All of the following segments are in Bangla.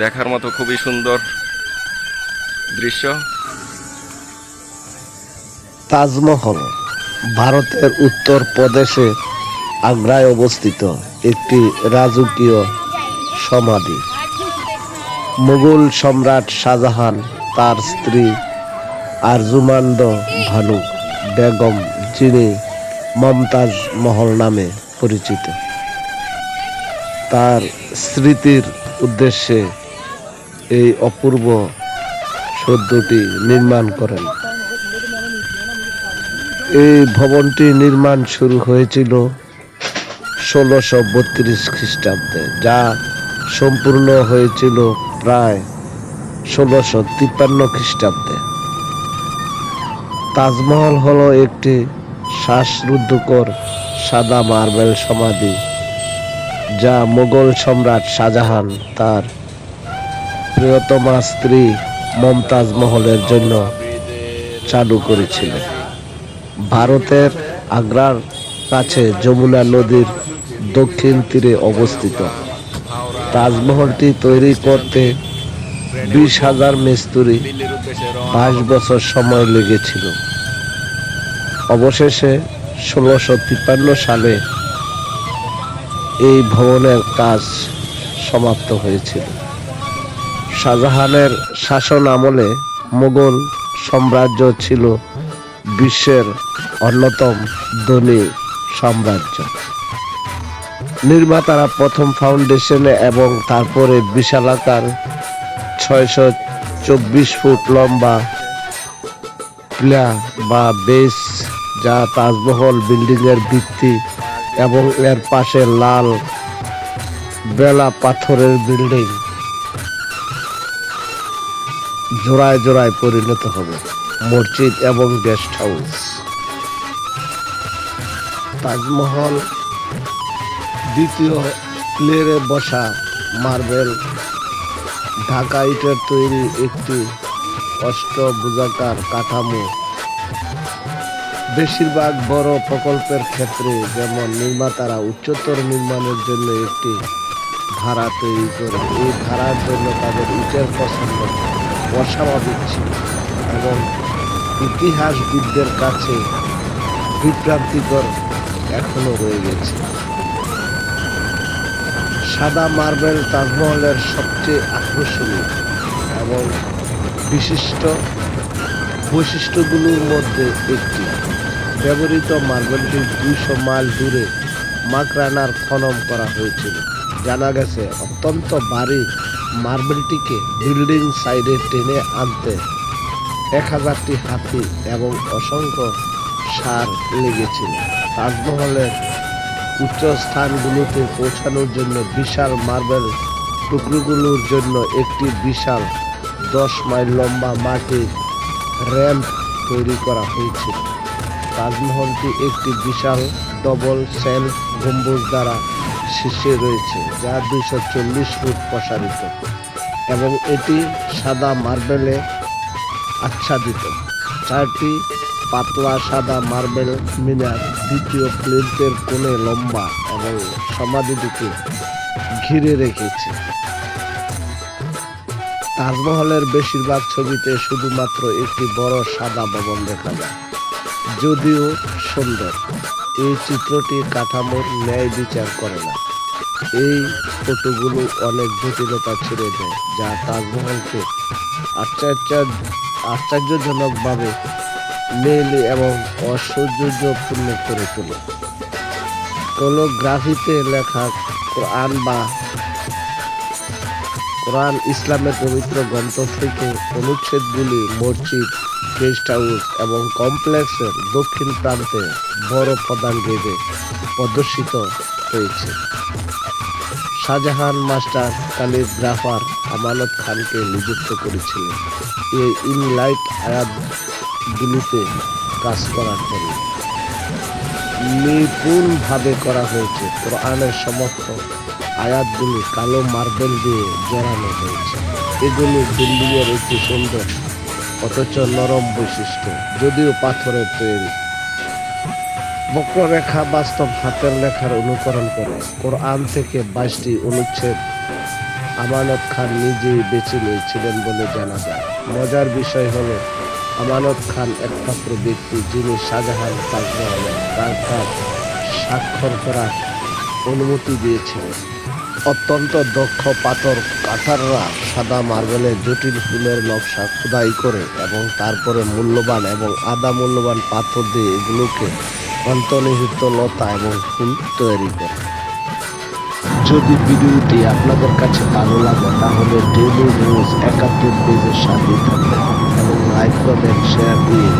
দেখার মতো খুবই সুন্দর দৃশ্য। তাজমহল ভারতের উত্তর প্রদেশে আগ্রায় অবস্থিত একটি রাজকীয় সমাধি। মুঘল সম্রাট শাহজাহান তার স্ত্রী আরজুমান্দ ভানু বেগম, যিনি মমতাজ মহল নামে পরিচিত। তার স্মৃতির উদ্দেশ্যে এই অপূর্ব সদ্যটি নির্মাণ করেন। এই ভবনটি নির্মাণ শুরু হয়েছিল ষোলোশো বত্রিশ খ্রিস্টাব্দে, যা সম্পূর্ণ হয়েছিল প্রায় ষোলোশো তিপ্পান্ন খ্রিস্টাব্দে। তাজমহল হলো একটি শ্বাসরুদ্ধকর সাদা মার্বেল সমাধি যা মোগল সম্রাট শাহজাহান তার প্রিয়তমা স্ত্রী মমতাজ মহলের জন্য চালু করেছিলেন। ভারতের আগ্রার কাছে যমুনা নদীর দক্ষিণ তীরে অবস্থিত। তাজমহলটি তৈরি করতে বিশ হাজার মিস্ত্রি বাইশ বছর সময় লেগেছিল। অবশেষে ষোলোশো সালে এই ভবনের কাজ সমাপ্ত হয়েছিল। শাহজাহানের শাসন আমলে মুঘল সাম্রাজ্য ছিল বিশ্বের অন্যতম ধনী সাম্রাজ্য। নির্মাতারা প্রথম ফাউন্ডেশনে এবং তারপরে বিশালাকার ছয়শো চব্বিশ ফুট লম্বা প্লা বা বেস যা তাজমহল বিল্ডিংয়ের ভিত্তি এবং এর পাশে লাল বেলা পাথরের বিল্ডিং। জোড়ায় জোড়ায় পরিণত হবে। মসজিদ এবং গেস্ট হাউস তাজমহল দ্বিতীয় প্লেয়ারে বসা মার্বেল। ঢাকা ইটের তৈরি একটি অষ্টভুজাকার কাঠামো। বেশিরভাগ বড় প্রকল্পের ক্ষেত্রে যেমন নির্মাতারা উচ্চতর নির্মাণের জন্য একটি ধারা তৈরি করে, এই ধারার জন্য তাদের ইটের পছন্দ অস্বাভাবিক ছিল এবং ইতিহাসবিদদের কাছে বিভ্রান্তিকর এখনও রয়ে গেছে। সাদা মার্বেল তাজমহলের সবচেয়ে আকর্ষণীয় এবং বিশিষ্ট বৈশিষ্ট্যগুলোর মধ্যে একটি। ব্যবহৃত মার্বেলটি দুইশো মাইল দূরে মাকরানার খনন করা হয়েছিল। জানা গেছে, অত্যন্ত ভারী মার্বেলটিকে বিল্ডিং সাইডে টেনে আনতে এক হাজারটি হাতি এবং অসংখ্য সার লেগেছিল। তাজমহলের উচ্চ স্থানগুলোতে পৌঁছানোর জন্য বিশাল মার্বেল টুকরোগুলোর জন্য একটি বিশাল দশ মাইল লম্বা মাটির র্যাম্প তৈরি করা হয়েছে। তাজমহলটি একটি বিশাল ডবল সেলফ গম্বুজ দ্বারা শীর্ষে রয়েছে, যা দুইশো চল্লিশ ফুট প্রসারিত এবং এটি সাদা মার্বেলে আচ্ছাদিত। চারটি পাতলা সাদা মার্বেল মিনার দ্বিতীয় প্লেটের কোণে লম্বা এবং সমাধিটিকে ঘিরে রেখেছে। তাজমহলের বেশিরভাগ ছবিতে শুধুমাত্র একটি বড় সাদা ভবন দেখা যায়। যদিও সুন্দর, এই চিত্রটি কাঠামোর ন্যায় বিচার করে না। এই ফটোগুলো অনেক জটিলতা ছেড়ে দেয়, যা তাজমহলকে আশ্চর্য আশ্চর্যজনকভাবে মেলে এবং ঐশ্বর্যপূর্ণ করে তোলে। কোনো গ্রাফিতে লেখা কোরআন বা কোরআন, ইসলামের পবিত্র গ্রন্থ থেকে অনুচ্ছেদগুলি মসজিদ, গেস্ট হাউস এবং কমপ্লেক্সের দক্ষিণ প্রান্তে বড় প্রধান গেটে প্রদর্শিত হয়েছে। শাহজাহান মাস্টার কালিগ্রাফার আমানত খানকে নিযুক্ত করেছিলেন। এই ইনলাইট আয়াতগুলিতে কাজ করার জন্য। নিপুণভাবে করা হয়েছে কোরআনের সমস্ত আয়াতগুলি কালো মার্বেল দিয়ে জড়ানো হয়েছে। এগুলি বিল্ডিংয়ের একটি সুন্দর, অথচ নরম বৈশিষ্ট্য, যদিও পাথরের তৈরি। বক্ররেখা বাস্তব হাতের লেখার অনুকরণ করে, কোরআন থেকে বাইশটি অনুচ্ছেদ আমানত খান নিজেই বেছে নিয়েছিলেন বলে জানা যায়। মজার বিষয় হলো, আমানত খান একমাত্র ব্যক্তি যিনি শাহজাহান তাজমহলে তার কাজ স্বাক্ষর করার অনুমতি দিয়েছিলেন। অত্যন্ত দক্ষ পাথর কাটাররা সাদা মার্বেলে জটিল ফুলের নকশা খোদাই করে এবং তারপরে মূল্যবান এবং আধা মূল্যবান পাথর দিয়ে এগুলোকে অন্তর্নিহিত লতা এবং ফুল তৈরি করে। যদি ভিডিওটি আপনাদের কাছে ভালো লাগে, তাহলে ডেলি নিউজ একাত্তর পেজের সাথেই থাকবেন এবং লাইক করবেন শেয়ার দিয়ে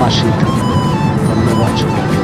পাশেই থাকবেন। ধন্যবাদ সবাইকে।